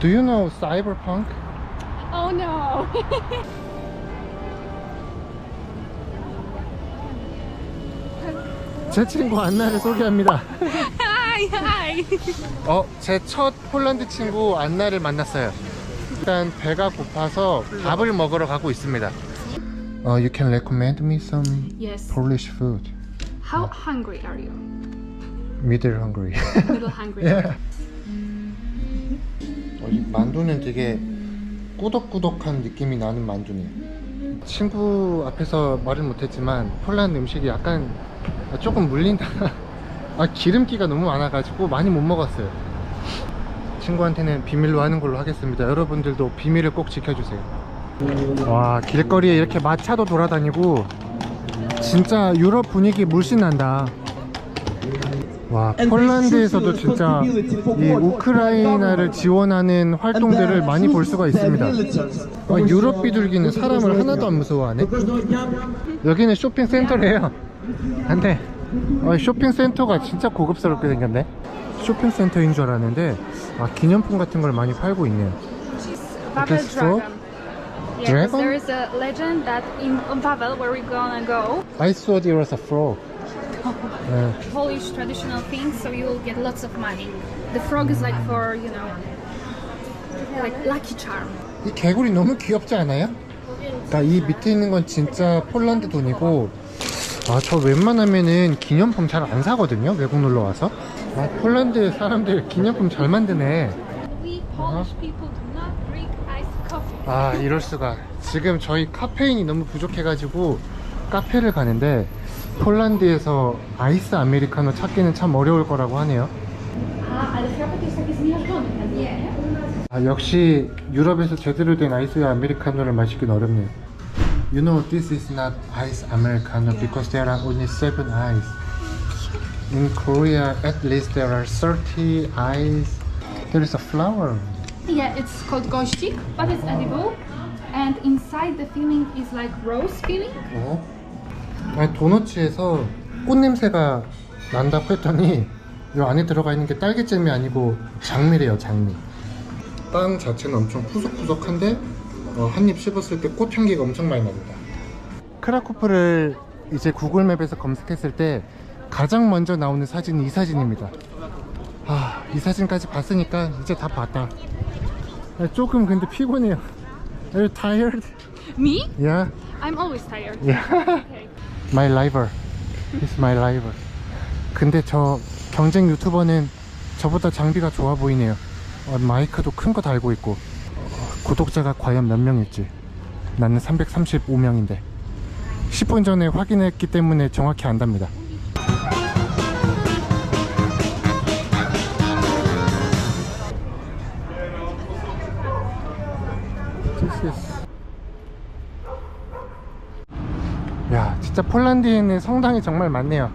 Do you know cyberpunk? Oh no. 제 친구 안나를 소개합니다. hi, hi. 어, 제 첫 폴란드 친구 안나를 만났어요. 일단 배가 고파서 밥을 먹으러 가고 있습니다. 어, you can recommend me some Yes. Polish food. How hungry are you? Middle hungry. Little hungry. 예. 어, 이 만두는 되게 꾸덕꾸덕한 느낌이 나는 만두네요. 친구 앞에서 말은 못했지만 폴란드 음식이 약간 조금 물린다. 아, 기름기가 너무 많아가지고 많이 못 먹었어요. 친구한테는 비밀로 하는 걸로 하겠습니다. 여러분들도 비밀을 꼭 지켜주세요. 와, 길거리에 이렇게 마차도 돌아다니고 진짜 유럽 분위기 물씬 난다. 와 폴란드에서도 진짜 이 우크라이나를 지원하는 활동들을 많이 볼 수가 있습니다. 어, 유럽 비둘기는 사람을 하나도 안 무서워하네. 여기는 쇼핑센터래요. 안돼. 어, 쇼핑센터가 진짜 고급스럽게 생겼네. 쇼핑센터인 줄 알았는데 아, 기념품 같은 걸 많이 팔고 있네요. 'cause Dragon? there is a legend that in on Pavel, where we're gonna go, I thought it was a frog. 네. Polish traditional things, so you'll get lots of money. The frog is like for you know, like lucky charm. 이 개구리 너무 귀엽지 않아요? 그러니까 이 밑에 있는 건 진짜 폴란드 돈이고 아 저 웬만하면은 기념품 잘 안 사거든요 외국 놀러 와서 아 폴란드 사람들 기념품 잘 만드네 We Polish people do not drink iced coffee. 아 이럴 수가 지금 저희 카페인이 너무 부족해가지고 카페를 가는데 폴란드에서 아이스 아메리카노 찾기는 참 어려울 거라고 하네요? 아, 역시 유럽에서 제대로 된 아이스 아메리카노를 마시긴 어렵네요. You know this is not ice americano because there are only seven ice. In Korea, at least there are 30 ice. There is a flower. Yeah, it's called gościk, but it's edible. And inside the filling is like rose filling. 어? 아니, 도너츠에서 꽃 냄새가 난다고 했더니 이 안에 들어가 있는 게 딸기잼이 아니고 장미래요, 장미. 빵 자체는 엄청 푸석푸석한데 어, 한입 씹었을 때 꽃 향기가 엄청 많이 납니다. 크라쿠프를 이제 구글맵에서 검색했을 때 가장 먼저 나오는 사진이 이 사진입니다. 아, 이 사진까지 봤으니까 이제 다 봤다. 아, 조금 근데 피곤해요. Are you tired? Me? Yeah. I'm always tired. Yeah. My rival. He's my rival. 근데 저 경쟁 유튜버는 저보다 장비가 좋아 보이네요. 어, 마이크도 큰 거 달고 있고. 어, 구독자가 과연 몇 명일지. 나는 335명인데. 10분 전에 확인했기 때문에 정확히 안답니다. 야, 진짜 폴란드에는 성당이 정말 많네요.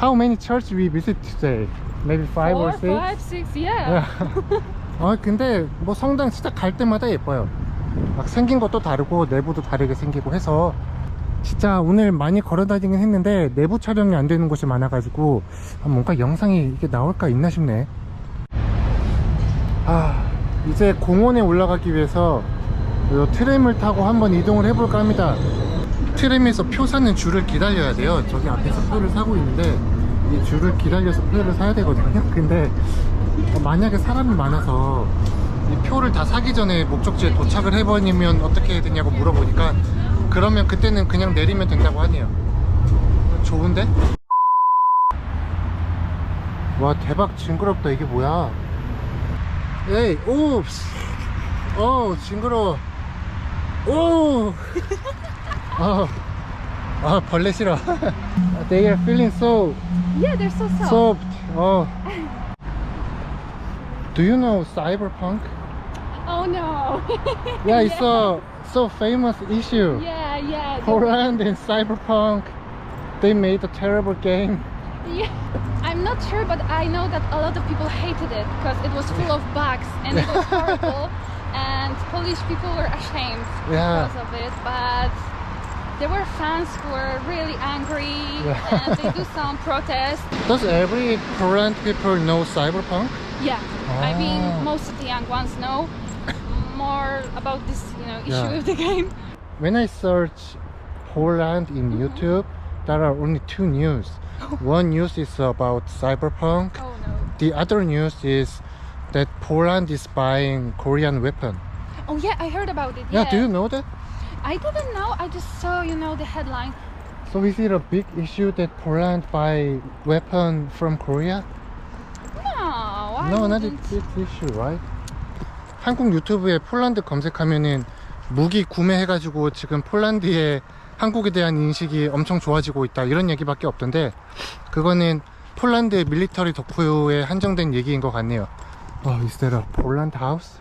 How many church we visit today? Maybe five or six? five, six, yeah. 어, 근데 뭐 성당 진짜 갈 때마다 예뻐요. 막 생긴 것도 다르고 내부도 다르게 생기고 해서 진짜 오늘 많이 걸어 다니긴 했는데 내부 촬영이 안 되는 곳이 많아가지고 아, 뭔가 영상이 이게 나올까 있나 싶네. 아, 이제 공원에 올라가기 위해서 요 트램을 타고 한번 이동을 해볼까 합니다. 트램에서 표 사는 줄을 기다려야 돼요. 저기 앞에서 표를 사고 있는데 이 줄을 기다려서 표를 사야 되거든요. 근데 어, 만약에 사람이 많아서 이 표를 다 사기 전에 목적지에 도착을 해버리면 어떻게 해야 되냐고 물어보니까 그러면 그때는 그냥 내리면 된다고 하네요. 좋은데? 와 대박 징그럽다 이게 뭐야? 에이 오, 오 징그러워. 오, 아, 아 벌레 싫어. They are feeling so Yeah, they're so soft. soft. Oh. Do you know cyberpunk? oh no. Yeah, it's a so famous issue. yeah, yeah. the- Poland and cyberpunk. They made a terrible game. yeah. I'm not sure, but I know that a lot of people hated it because it was full of bugs and it was horrible. and Polish people were ashamed Yeah. because of it. But there were fans who were really angry Yeah. and they do some protest. Does every Poland people know cyberpunk? Yeah, I Ah. mean, most of the young ones know more about this, you know, issue Yeah. with the game. When I search Poland in YouTube, there are only two news. One news is about cyberpunk. Oh no. The other news is that Poland is buying Korean weapon. Oh yeah, I heard about it. Yeah, Yeah. do you know that? I didn't know. I just saw, you know, the headline. So is it a big issue that Poland buy weapon from Korea? No, I No, not a wouldn't. big issue, right? 한국 유튜브에 폴란드 검색하면은 무기 구매해가지고 지금 폴란드의 한국에 대한 인식이 엄청 좋아지고 있다 이런 얘기밖에 없던데 그거는 폴란드의 밀리터리 덕후에 한정된 얘기인 것 같네요. 와, is that a Poland house?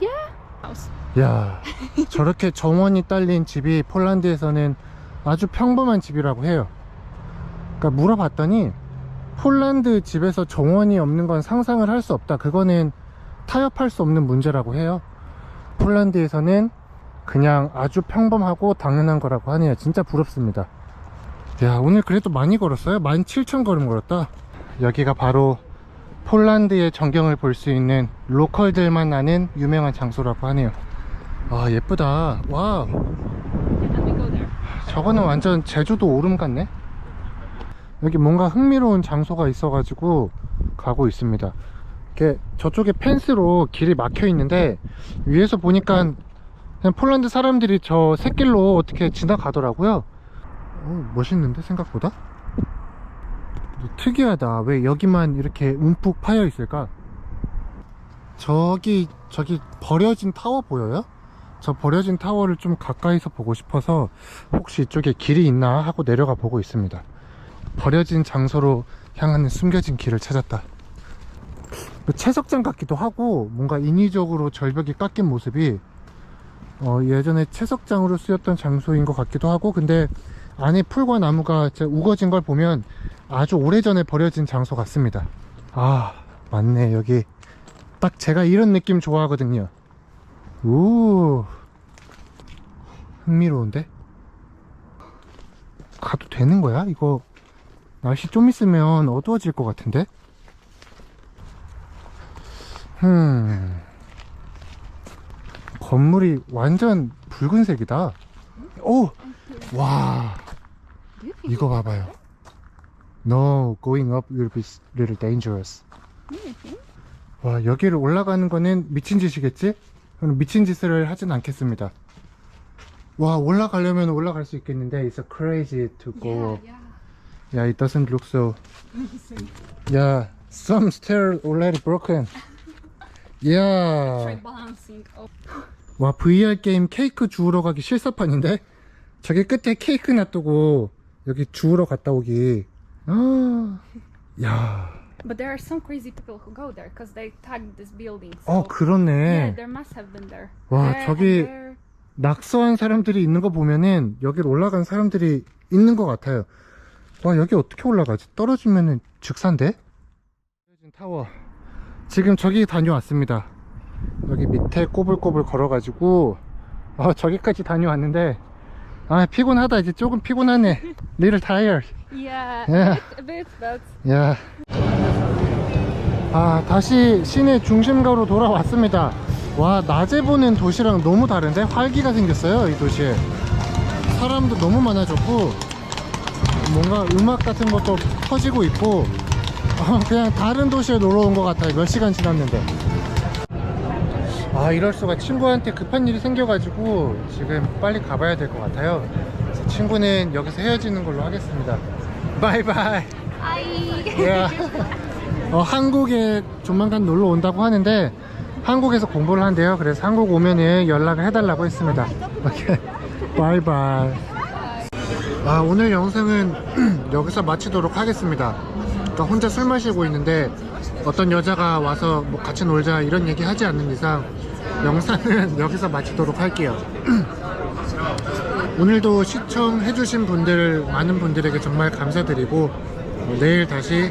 Yeah. House. 야, 저렇게 정원이 딸린 집이 폴란드에서는 아주 평범한 집이라고 해요. 그러니까 물어봤더니 폴란드 집에서 정원이 없는 건 상상을 할 수 없다. 그거는 타협할 수 없는 문제라고 해요. 폴란드에서는 그냥 아주 평범하고 당연한 거라고 하네요. 진짜 부럽습니다. 야, 오늘 그래도 많이 걸었어요. 17,000걸음 걸었다. 여기가 바로 폴란드의 전경을 볼 수 있는 로컬들만 아는 유명한 장소라고 하네요. 아, 예쁘다. there. 저거는 완전 제주도 오름 같네. 여기 뭔가 흥미로운 장소가 있어 가지고 가고 있습니다. 이렇게 저쪽에 펜스로 길이 막혀 있는데 위에서 보니까 그냥 폴란드 사람들이 저 샛길로 어떻게 지나가더라고요. 어, 멋있는데 생각보다? 특이하다. 왜 여기만 이렇게 움푹 파여 있을까? 저기 저기 버려진 타워 보여요? 저 버려진 타워를 좀 가까이서 보고 싶어서 혹시 이쪽에 길이 있나 하고 내려가 보고 있습니다. 버려진 장소로 향하는 숨겨진 길을 찾았다. 뭐 채석장 같기도 하고 뭔가 인위적으로 절벽이 깎인 모습이 어, 예전에 채석장으로 쓰였던 장소인 것 같기도 하고 근데 안에 풀과 나무가 우거진 걸 보면 아주 오래전에 버려진 장소 같습니다. 아 맞네 여기 딱 제가 이런 느낌 좋아하거든요. 오 흥미로운데? 가도 되는 거야? 이거 날씨 좀 있으면 어두워질 것 같은데? 음 건물이 완전 붉은색이다. 오와. you think 이거 봐봐요. No going up will be little dangerous? 와 여기를 올라가는 거는 미친 짓이겠지? 미친 짓을 하진 않겠습니다 와 올라가려면 올라갈 수 있겠는데 It's crazy to go Yeah, yeah. Yeah it doesn't look so Yeah some stair already broken Yeah. Oh. 와 VR 게임 케이크 주우러 가기 실사판인데 저기 끝에 케이크 놔두고 여기 주우러 갔다 오기 아, 야, But there are some crazy people who go there because they tagged this building. 어 So, 그렇네 yeah, there must have been there. 와, There and 저기- there. 낙서한 사람들이 있는 거 보면은 여기로 올라간 사람들이 있는 것 같아요. 와 여기 어떻게 올라가지? 떨어지면은 즉사인데? 떨어진 타워. 지금 저기 다녀왔습니다. 여기 밑에 꼬불꼬불 걸어가지고 아 저기까지 다녀왔는데 아 피곤하다 이제 조금 피곤하네. Little tired. Yeah, Yeah. a bit, but 야. 아, 다시 시내 중심가로 돌아왔습니다. 와, 낮에 보는 도시랑 너무 다른데? 활기가 생겼어요, 이 도시에. 사람도 너무 많아졌고, 뭔가 음악 같은 것도 터지고 있고, 어, 그냥 다른 도시에 놀러 온 것 같아요. 몇 시간 지났는데. 아, 이럴 수가 친구한테 급한 일이 생겨가지고, 지금 빨리 가봐야 될 것 같아요. 친구는 여기서 헤어지는 걸로 하겠습니다. 바이바이. 야, 어, 한국에 조만간 놀러 온다고 하는데 한국에서 공부를 한대요. 그래서 한국 오면은 연락을 해달라고 했습니다. 오케이, 바이바이. 아, 오늘 영상은 여기서 마치도록 하겠습니다. 그러니까 혼자 술 마시고 있는데 어떤 여자가 와서 뭐 같이 놀자 이런 얘기 하지 않는 이상 영상은 여기서 마치도록 할게요. 오늘도 시청해주신 분들, 많은 분들에게 정말 감사드리고, 어, 내일 다시